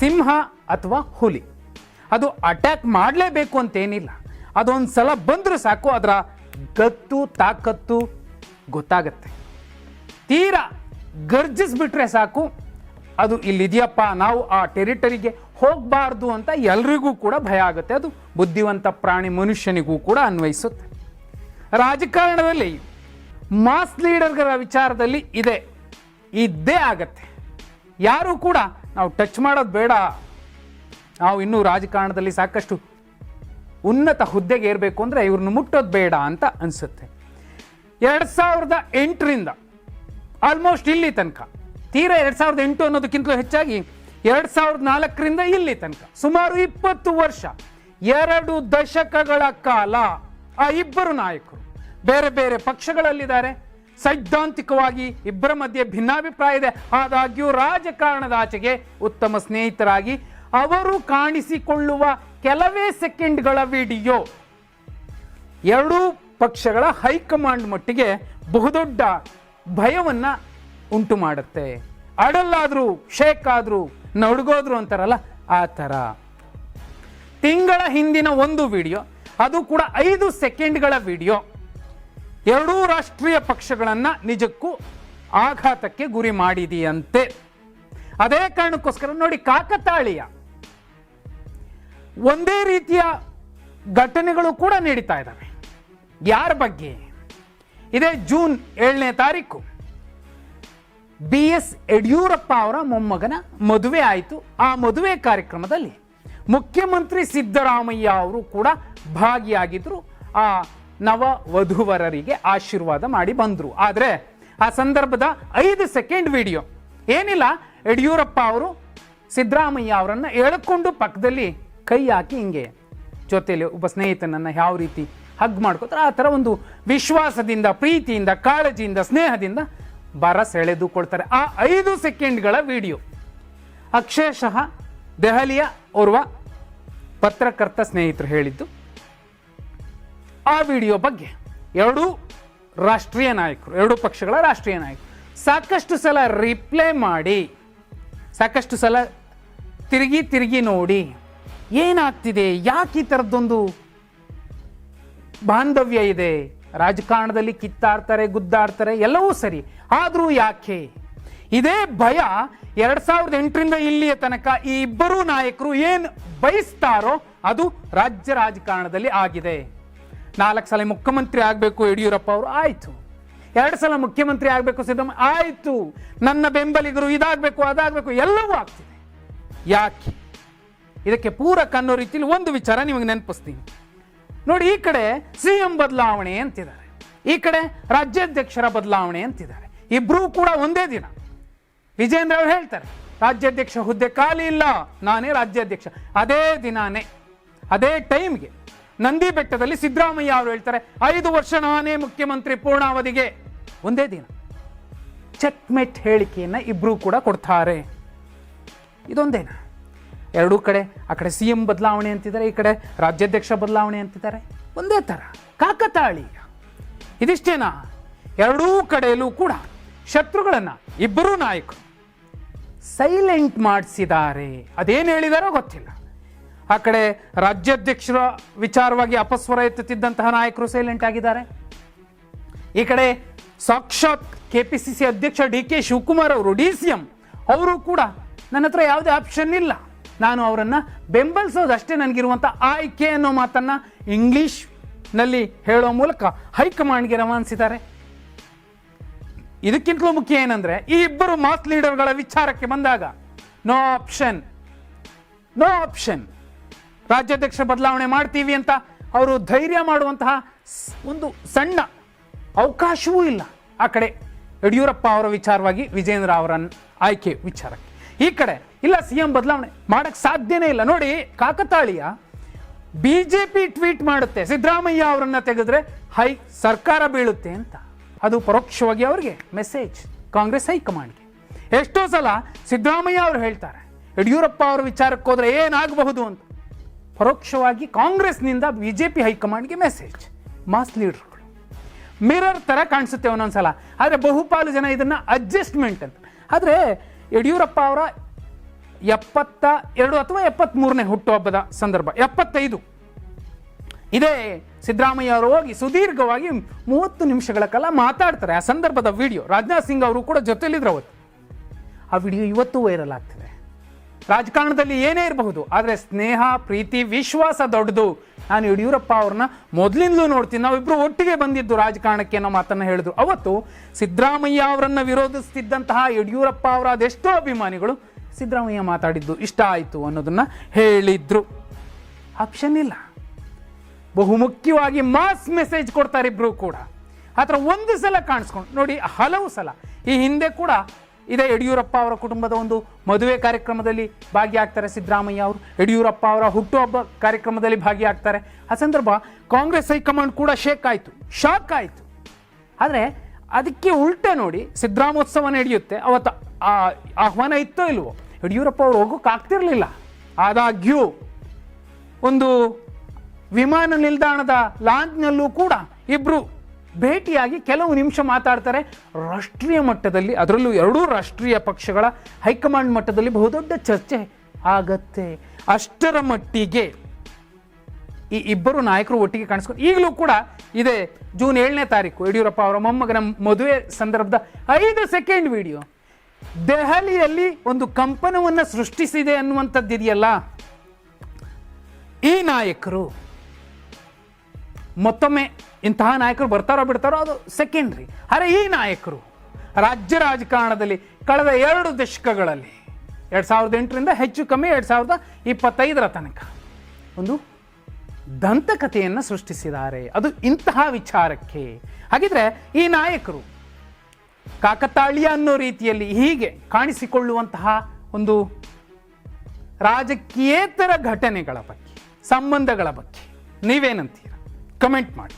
ಸಿಂಹ ಅಥವಾ ಹುಲಿ. ಅದು ಅಟ್ಯಾಕ್ ಮಾಡಲೇಬೇಕು ಅಂತೇನಿಲ್ಲ. ಅದೊಂದು ಸಲ ಬಂದರೂ ಸಾಕು, ಅದರ ಗತ್ತು ತಾಕತ್ತು ಗೊತ್ತಾಗತ್ತೆ. ತೀರಾ ಗರ್ಜಿಸ್ಬಿಟ್ರೆ ಸಾಕು, ಅದು ಇಲ್ಲಿದೆಯಪ್ಪ, ನಾವು ಆ ಟೆರಿಟರಿಗೆ ಹೋಗಬಾರ್ದು ಅಂತ ಎಲ್ರಿಗೂ ಕೂಡ ಭಯ ಆಗುತ್ತೆ. ಅದು ಬುದ್ಧಿವಂತ ಪ್ರಾಣಿ ಮನುಷ್ಯನಿಗೂ ಕೂಡ ಅನ್ವಯಿಸುತ್ತೆ. ರಾಜಕಾರಣದಲ್ಲಿ ಮಾಸ್ ಲೀಡರ್ಗಳ ವಿಚಾರದಲ್ಲಿ ಇದೆ. ಇದ್ದೇ ಆಗತ್ತೆ. ಯಾರೂ ಕೂಡ ನಾವು ಟಚ್ ಮಾಡೋದು ಬೇಡ. ನಾವು ಇನ್ನೂ ರಾಜಕಾರಣದಲ್ಲಿ ಸಾಕಷ್ಟು ಉನ್ನತ ಹುದ್ದೆಗೆ ಏರಬೇಕು ಅಂದರೆ ಇವ್ರನ್ನ ಮುಟ್ಟೋದು ಬೇಡ ಅಂತ ಅನಿಸುತ್ತೆ. ಎರಡು ಸಾವಿರದ ಎಂಟರಿಂದ ಆಲ್ಮೋಸ್ಟ್ ಇಲ್ಲಿ ತನಕ, ತೀರ ಎರಡು ಸಾವಿರದ ಎಂಟು ಅನ್ನೋದಕ್ಕಿಂತಲೂ ಹೆಚ್ಚಾಗಿ ಎರಡು ಸಾವಿರದ ನಾಲ್ಕರಿಂದ ಇಲ್ಲಿ ತನಕ, ಸುಮಾರು ಇಪ್ಪತ್ತು ವರ್ಷ, ಎರಡು ದಶಕಗಳ ಕಾಲ ಆ ಇಬ್ಬರು ನಾಯಕರು, ಬೇರೆ ಬೇರೆ ಪಕ್ಷಗಳಲ್ಲಿದ್ದಾರೆ. ಸೈದ್ಧಾಂತಿಕವಾಗಿ ಇಬ್ಬರ ಮಧ್ಯೆ ಭಿನ್ನಾಭಿಪ್ರಾಯ ಇದೆ. ಆದಾಗ್ಯೂ ರಾಜಕಾರಣದ ಆಚೆಗೆ ಉತ್ತಮ ಸ್ನೇಹಿತರಾಗಿ ಅವರು ಕಾಣಿಸಿಕೊಳ್ಳುವ ಕೆಲವೇ ಸೆಕೆಂಡ್ಗಳ ವಿಡಿಯೋ ಎರಡೂ ಪಕ್ಷಗಳ ಹೈಕಮಾಂಡ್ ಮಟ್ಟಿಗೆ ಬಹುದೊಡ್ಡ ಭಯವನ್ನ ಉಂಟು ಮಾಡುತ್ತೆ. ಅಡಲ್ಲಾದರೂ, ಶೇಕ್ ಆದರೂ, ನಡುಗೋದ್ರು ಅಂತಾರಲ್ಲ, ಆ ಥರ. ತಿಂಗಳ ಹಿಂದಿನ ಒಂದು ವಿಡಿಯೋ, ಅದು ಕೂಡ ಐದು ಸೆಕೆಂಡ್ಗಳ ವಿಡಿಯೋ. ಎರಡೂ ರಾಷ್ಟ್ರೀಯ ಪಕ್ಷಗಳನ್ನ ನಿಜಕ್ಕೂ ಆಘಾತಕ್ಕೆ ಗುರಿ ಮಾಡಿದೆಯಂತೆ. ಅದೇ ಕಾರಣಕ್ಕೋಸ್ಕರ ನೋಡಿ ಕಾಕತಾಳೀಯ. ಒಂದೇ ರೀತಿಯ ಘಟನೆಗಳು ಕೂಡ ನಡೀತಾ ಇದ್ದಾವೆ ಯಾರ ಬಗ್ಗೆ? ಇದೇ ಜೂನ್ ಏಳನೇ ತಾರೀಕು. ಬಿ ಎಸ್ ಯಡಿಯೂರಪ್ಪ ಅವರ ಮೊಮ್ಮಗನ ಮದುವೆ ಆಯಿತು. ಆ ಮದುವೆ ಕಾರ್ಯಕ್ರಮದಲ್ಲಿ ಮುಖ್ಯಮಂತ್ರಿ ಸಿದ್ದರಾಮಯ್ಯ ಅವರು ಕೂಡ ಭಾಗಿಯಾಗಿದ್ರು. ಆ ನವ ವಧುವರರಿಗೆ ಆಶೀರ್ವಾದ ಮಾಡಿ ಬಂದರು. ಆದರೆ ಆ ಸಂದರ್ಭದ ಐದು ಸೆಕೆಂಡ್ ವಿಡಿಯೋ ಏನಿಲ್ಲ, ಯಡಿಯೂರಪ್ಪ ಅವರು ಸಿದ್ದರಾಮಯ್ಯ ಅವರನ್ನು ಎಳ್ಕೊಂಡು ಪಕ್ಕದಲ್ಲಿ ಕೈ ಹಾಕಿ ಹಿಂಗೆ ಜೊತೆಯಲ್ಲಿ ಒಬ್ಬ ಸ್ನೇಹಿತನನ್ನು ಯಾವ ರೀತಿ ಹಗ್ ಮಾಡ್ಕೋತಾರೆ ಆ ಥರ ಒಂದು ವಿಶ್ವಾಸದಿಂದ, ಪ್ರೀತಿಯಿಂದ, ಕಾಳಜಿಯಿಂದ, ಸ್ನೇಹದಿಂದ ಬರ ಸೆಳೆದುಕೊಳ್ತಾರೆ ಆ ಐದು ಸೆಕೆಂಡ್ಗಳ ವಿಡಿಯೋ ಅಕ್ಷಯಶಃ ದೆಹಲಿಯ ಓರ್ವ ಪತ್ರಕರ್ತ ಸ್ನೇಹಿತರು ಹೇಳಿದ್ದು ಆ ವಿಡಿಯೋ ಬಗ್ಗೆ ಎರಡೂ ರಾಷ್ಟ್ರೀಯ ನಾಯಕರು, ಎರಡೂ ಪಕ್ಷಗಳ ರಾಷ್ಟ್ರೀಯ ನಾಯಕರು ಸಾಕಷ್ಟು ಸಲ ರಿಪ್ಲೈ ಮಾಡಿ, ಸಾಕಷ್ಟು ಸಲ ತಿರುಗಿ ತಿರುಗಿ ನೋಡಿ ಏನಾಗ್ತಿದೆ, ಯಾಕೆ ಈ ಥರದ್ದೊಂದು ಬಾಂಧವ್ಯ ಇದೆ? ರಾಜಕಾರಣದಲ್ಲಿ ಕಿತ್ತಾಡ್ತಾರೆ, ಗುದ್ದಾಡ್ತಾರೆ, ಎಲ್ಲವೂ ಸರಿ. ಆದರೂ ಯಾಕೆ? ಇದೇ ಭಯ ಎರಡು ಸಾವಿರದ ಎಂಟರಿಂದ ಇಲ್ಲಿಯ ತನಕ ಈ ಇಬ್ಬರೂ ನಾಯಕರು ಏನು ಬಯಸ್ತಾರೋ ಅದು ರಾಜ್ಯ ರಾಜಕಾರಣದಲ್ಲಿ ಆಗಿದೆ. ನಾಲ್ಕು ಸಲ ಮುಖ್ಯಮಂತ್ರಿ ಆಗಬೇಕು ಯಡಿಯೂರಪ್ಪ ಅವರು, ಆಯಿತು. ಎರಡು ಸಲ ಮುಖ್ಯಮಂತ್ರಿ ಆಗಬೇಕು ಸಿದ್ದರಾಮಯ್ಯ, ಆಯಿತು. ನನ್ನ ಬೆಂಬಲಿಗರು ಇದಾಗಬೇಕು, ಅದಾಗಬೇಕು, ಎಲ್ಲವೂ ಆಗ್ತಿದೆ. ಯಾಕೆ? ಇದಕ್ಕೆ ಪೂರಕ ಅನ್ನೋ ರೀತಿಯಲ್ಲಿ ಒಂದು ವಿಚಾರ ನಿಮಗೆ ನೆನಪಿಸ್ತೀನಿ. ನೋಡಿ, ಈ ಕಡೆ ಸಿ ಎಂ ಬದಲಾವಣೆ ಅಂತಿದ್ದಾರೆ. ಈ ಕಡೆ ರಾಜ್ಯಾಧ್ಯಕ್ಷರ ಬದಲಾವಣೆ ಅಂತಿದ್ದಾರೆ. ಇಬ್ಬರೂ ಕೂಡ ಒಂದೇ ದಿನ. ವಿಜೇಂದ್ರ ಅವರು ಹೇಳ್ತಾರೆ, ರಾಜ್ಯಾಧ್ಯಕ್ಷ ಹುದ್ದೆ ಖಾಲಿ ಇಲ್ಲ, ನಾನೇ ರಾಜ್ಯಾಧ್ಯಕ್ಷ. ಅದೇ ದಿನಾನೇ, ಅದೇ ಟೈಮ್ಗೆ ನಂದಿ ಬೆಟ್ಟದಲ್ಲಿ ಸಿದ್ದರಾಮಯ್ಯ ಅವರು ಹೇಳ್ತಾರೆ, ಐದು ವರ್ಷ ನಾನೇ ಮುಖ್ಯಮಂತ್ರಿ ಪೂರ್ಣಾವಧಿಗೆ. ಒಂದೇ ದಿನ ಚೆಕ್ಮೆಟ್ ಹೇಳಿಕೆಯನ್ನು ಇಬ್ಬರೂ ಕೂಡ ಕೊಡ್ತಾರೆ. ಇದೊಂದೇನಾ ಎರಡೂ ಕಡೆ, ಆ ಕಡೆ ಸಿ ಎಂ ಬದಲಾವಣೆ ಅಂತಿದ್ದಾರೆ, ಈ ಕಡೆ ರಾಜ್ಯಾಧ್ಯಕ್ಷ ಬದಲಾವಣೆ ಅಂತಿದ್ದಾರೆ. ಒಂದೇ ಥರ ಕಾಕತಾಳಿ ಇದಿಷ್ಟೇನಾ? ಎರಡೂ ಕಡೆಯಲ್ಲೂ ಕೂಡ ಶತ್ರುಗಳನ್ನು ಇಬ್ಬರೂ ನಾಯಕರು ಸೈಲೆಂಟ್ ಮಾಡಿಸಿದ್ದಾರೆ. ಅದೇನು ಹೇಳಿದಾರೋ ಗೊತ್ತಿಲ್ಲ. ಆ ಕಡೆ ರಾಜ್ಯಾಧ್ಯಕ್ಷರ ವಿಚಾರವಾಗಿ ಅಪಸ್ವರ ಎತ್ತುತ್ತಿದ್ದಂತಹ ನಾಯಕರು ಸೈಲೆಂಟ್ ಆಗಿದ್ದಾರೆ. ಈ ಕಡೆ ಸಾಕ್ಷಾತ್ ಸಿ ಅಧ್ಯಕ್ಷ ಡಿ ಕೆ ಶಿವಕುಮಾರ್ ಅವರು ಡಿ ಸಿ ಎಂ ಅವರು ಕೂಡ ನನ್ನ ಹತ್ರ ಯಾವುದೇ ಆಪ್ಷನ್ ಇಲ್ಲ. ನಾನು ಅವರನ್ನು ಬೆಂಬಲಿಸೋದು ಅಷ್ಟೇ ನನಗಿರುವಂಥ ಆಯ್ಕೆ ಅನ್ನೋ ಮಾತನ್ನ ಇಂಗ್ಲಿಷ್ನಲ್ಲಿ ಹೇಳೋ ಮೂಲಕ ಹೈಕಮಾಂಡ್ಗೆ ರವಾನಿಸಿದ್ದಾರೆ. ಇದಕ್ಕಿಂತಲೂ ಮುಖ್ಯ ಏನಂದ್ರೆ, ಈ ಇಬ್ಬರು ಮಾಸ್ ಲೀಡರ್ಗಳ ವಿಚಾರಕ್ಕೆ ಬಂದಾಗ ನೋ ಆಪ್ಷನ್ ನೋ ಆಪ್ಷನ್ ರಾಜ್ಯಾಧ್ಯಕ್ಷ ಬದಲಾವಣೆ ಮಾಡ್ತೀವಿ ಅಂತ ಅವರು ಧೈರ್ಯ ಮಾಡುವಂತಹ ಒಂದು ಸಣ್ಣ ಅವಕಾಶವೂ ಇಲ್ಲ. ಆ ಕಡೆ ಯಡಿಯೂರಪ್ಪ ಅವರ ವಿಚಾರವಾಗಿ ವಿಜೇಂದ್ರ ಅವರ ಆಯ್ಕೆ ವಿಚಾರಕ್ಕೆ. ಈ ಕಡೆ ಇಲ್ಲ ಸಿ ಎಂ ಬದಲಾವಣೆ ಮಾಡಕ್ಕೆ ಸಾಧ್ಯನೇ ಇಲ್ಲ. ನೋಡಿ, ಕಾಕತಾಳೀಯ ಬಿಜೆಪಿ ಟ್ವೀಟ್ ಮಾಡುತ್ತೆ. ಸಿದ್ದರಾಮಯ್ಯ ಅವರನ್ನ ತೆಗೆದ್ರೆ ಹೈ ಸರ್ಕಾರ ಬೀಳುತ್ತೆ ಅಂತ. ಅದು ಪರೋಕ್ಷವಾಗಿ ಅವರಿಗೆ ಮೆಸೇಜ್ ಕಾಂಗ್ರೆಸ್ ಹೈಕಮಾಂಡ್ಗೆ. ಎಷ್ಟೋ ಸಲ ಸಿದ್ದರಾಮಯ್ಯ ಅವರು ಹೇಳ್ತಾರೆ, ಯಡಿಯೂರಪ್ಪ ಅವರ ವಿಚಾರಕ್ಕೆ ಹೋದ್ರೆ ಏನಾಗಬಹುದು ಅಂತ. ಪರೋಕ್ಷವಾಗಿ ಕಾಂಗ್ರೆಸ್ನಿಂದ ಬಿ ಜೆ ಪಿ ಹೈಕಮಾಂಡ್ಗೆ ಮೆಸೇಜ್. ಮಾಸ್ ಲೀಡರ್ಗಳು. ಮಿರರ್ ಥರ ಕಾಣಿಸುತ್ತೆ ಒಂದೊಂದ್ಸಲ. ಆದರೆ ಬಹುಪಾಲು ಜನ ಇದನ್ನು ಅಡ್ಜಸ್ಟ್ಮೆಂಟ್ ಅಂತ. ಆದರೆ ಯಡಿಯೂರಪ್ಪ ಅವರ ಎಪ್ಪತ್ತ ಎರಡು ಅಥವಾ ಎಪ್ಪತ್ತ್ಮೂರನೇ ಹುಟ್ಟುಹಬ್ಬದ ಸಂದರ್ಭ, ಎಪ್ಪತ್ತೈದು. ಇದೇ ಸಿದ್ದರಾಮಯ್ಯ ಅವರು ಹೋಗಿ ಸುದೀರ್ಘವಾಗಿ ಮೂವತ್ತು ನಿಮಿಷಗಳ ಕಾಲ ಮಾತಾಡ್ತಾರೆ ಆ ಸಂದರ್ಭದ ವಿಡಿಯೋ. ರಾಜನಾಥ್ ಸಿಂಗ್ ಅವರು ಕೂಡ ಜೊತೆಯಲ್ಲಿದ್ರು ಅವತ್ತು. ಆ ವಿಡಿಯೋ ಇವತ್ತು ವೈರಲ್ ಆಗ್ತಿದೆ. ರಾಜಕಾರಣದಲ್ಲಿ ಏನೇ ಇರಬಹುದು, ಆದರೆ ಸ್ನೇಹ, ಪ್ರೀತಿ, ವಿಶ್ವಾಸ ದೊಡ್ಡದು. ನಾನು ಯಡಿಯೂರಪ್ಪ ಅವ್ರನ್ನ ಮೊದಲಿಂದಲೂ ನೋಡ್ತೀನಿ. ನಾವಿಬ್ಬರು ಒಟ್ಟಿಗೆ ಬಂದಿದ್ದು ರಾಜಕಾರಣಕ್ಕೆ ಅನ್ನೋ ಮಾತನ್ನು ಹೇಳಿದ್ರು. ಅವತ್ತು ಸಿದ್ದರಾಮಯ್ಯ ಅವರನ್ನು ವಿರೋಧಿಸ್ತಿದ್ದಂತಹ ಯಡಿಯೂರಪ್ಪ ಅವರ ಅದೆಷ್ಟೋ ಅಭಿಮಾನಿಗಳು ಸಿದ್ದರಾಮಯ್ಯ ಮಾತಾಡಿದ್ದು ಇಷ್ಟ ಆಯಿತು ಅನ್ನೋದನ್ನು ಹೇಳಿದ್ರು. ಆಪ್ಷನ್ ಇಲ್ಲ. ಬಹುಮುಖ್ಯವಾಗಿ ಮಾಸ್ ಮೆಸೇಜ್ ಕೊಡ್ತಾರೆ ಕೂಡ. ಕೂಡ ಥರ ಒಂದು ಸಲ ಕಾಣಿಸ್ಕೊಂಡು ನೋಡಿ, ಹಲವು ಸಲ. ಈ ಹಿಂದೆ ಕೂಡ ಇದೇ ಯಡಿಯೂರಪ್ಪ ಅವರ ಕುಟುಂಬದ ಒಂದು ಮದುವೆ ಕಾರ್ಯಕ್ರಮದಲ್ಲಿ ಭಾಗಿಯಾಗ್ತಾರೆ ಸಿದ್ದರಾಮಯ್ಯ ಅವರು. ಯಡಿಯೂರಪ್ಪ ಅವರ ಹುಟ್ಟುಹಬ್ಬ ಕಾರ್ಯಕ್ರಮದಲ್ಲಿ ಭಾಗಿಯಾಗ್ತಾರೆ. ಆ ಸಂದರ್ಭ ಕಾಂಗ್ರೆಸ್ ಹೈಕಮಾಂಡ್ ಕೂಡ ಶೇಕ್ ಆಯಿತು, ಶಾಕ್ ಆಯಿತು. ಆದರೆ ಅದಕ್ಕೆ ಉಲ್ಟೆ ನೋಡಿ ಸಿದ್ದರಾಮೋತ್ಸವ ನಡೆಯುತ್ತೆ, ಅವತ್ತು ಆ ಆಹ್ವಾನ ಇತ್ತೋ ಇಲ್ವೋ? ಯಡಿಯೂರಪ್ಪ ಅವರು ಆಗ್ತಿರಲಿಲ್ಲ. ಆದಾಗ್ಯೂ ಒಂದು ವಿಮಾನ ನಿಲ್ದಾಣದ ಲಾಂಜ್ನಲ್ಲೂ ಕೂಡ ಇಬ್ರು ಭೇಟಿಯಾಗಿ ಕೆಲವು ನಿಮಿಷ ಮಾತಾಡ್ತಾರೆ. ರಾಷ್ಟ್ರೀಯ ಮಟ್ಟದಲ್ಲಿ, ಅದರಲ್ಲೂ ಎರಡೂ ರಾಷ್ಟ್ರೀಯ ಪಕ್ಷಗಳ ಹೈಕಮಾಂಡ್ ಮಟ್ಟದಲ್ಲಿ ಬಹುದೊಡ್ಡ ಚರ್ಚೆ ಆಗತ್ತೆ. ಅಷ್ಟರ ಮಟ್ಟಿಗೆ ಈ ಇಬ್ಬರು ನಾಯಕರು ಒಟ್ಟಿಗೆ ಕಾಣಿಸ್ಕೊಂಡು ಈಗಲೂ ಕೂಡ ಇದೆ ಜೂನ್ ಏಳನೇ ತಾರೀಕು, ಯಡಿಯೂರಪ್ಪ ಅವರ ಮೊಮ್ಮಗನ ಮದುವೆ ಸಂದರ್ಭದ ಐದು ಸೆಕೆಂಡ್ ವಿಡಿಯೋ. ದೆಹಲಿಯಲ್ಲಿ ಒಂದು ಕಂಪನವನ್ನು ಸೃಷ್ಟಿಸಿದೆ ಅನ್ನುವಂಥದ್ದು ಇದೆಯಲ್ಲ ಈ ನಾಯಕರು ಮತ್ತೊಮ್ಮೆ ಇಂತಹ ನಾಯಕರು ಬರ್ತಾರೋ ಬಿಡ್ತಾರೋ ಅದು ಸೆಕೆಂಡ್ರಿ ಅರೆ ಈ ನಾಯಕರು ರಾಜ್ಯ ರಾಜಕಾರಣದಲ್ಲಿ ಕಳೆದ ಎರಡು ದಶಕಗಳಲ್ಲಿ ಎರಡು ಸಾವಿರದ ಎಂಟರಿಂದ ಹೆಚ್ಚು ಕಮ್ಮಿ ಎರಡು ಸಾವಿರದ ಇಪ್ಪತ್ತೈದರ ತನಕ ಒಂದು ದಂತಕಥೆಯನ್ನು ಸೃಷ್ಟಿಸಿದ್ದಾರೆ. ಅದು ಇಂತಹ ವಿಚಾರಕ್ಕೆ. ಹಾಗಿದ್ರೆ ಈ ನಾಯಕರು ಕಾಕತಾಳೀಯ ಅನ್ನೋ ರೀತಿಯಲ್ಲಿ ಹೀಗೆ ಕಾಣಿಸಿಕೊಳ್ಳುವಂತಹ ಒಂದು ರಾಜಕೀಯೇತರ ಘಟನೆಗಳ ಬಗ್ಗೆ, ಸಂಬಂಧಗಳ ಬಗ್ಗೆ ನೀವೇನಂತೀರ? ಕಮೆಂಟ್ ಮಾಡಿ.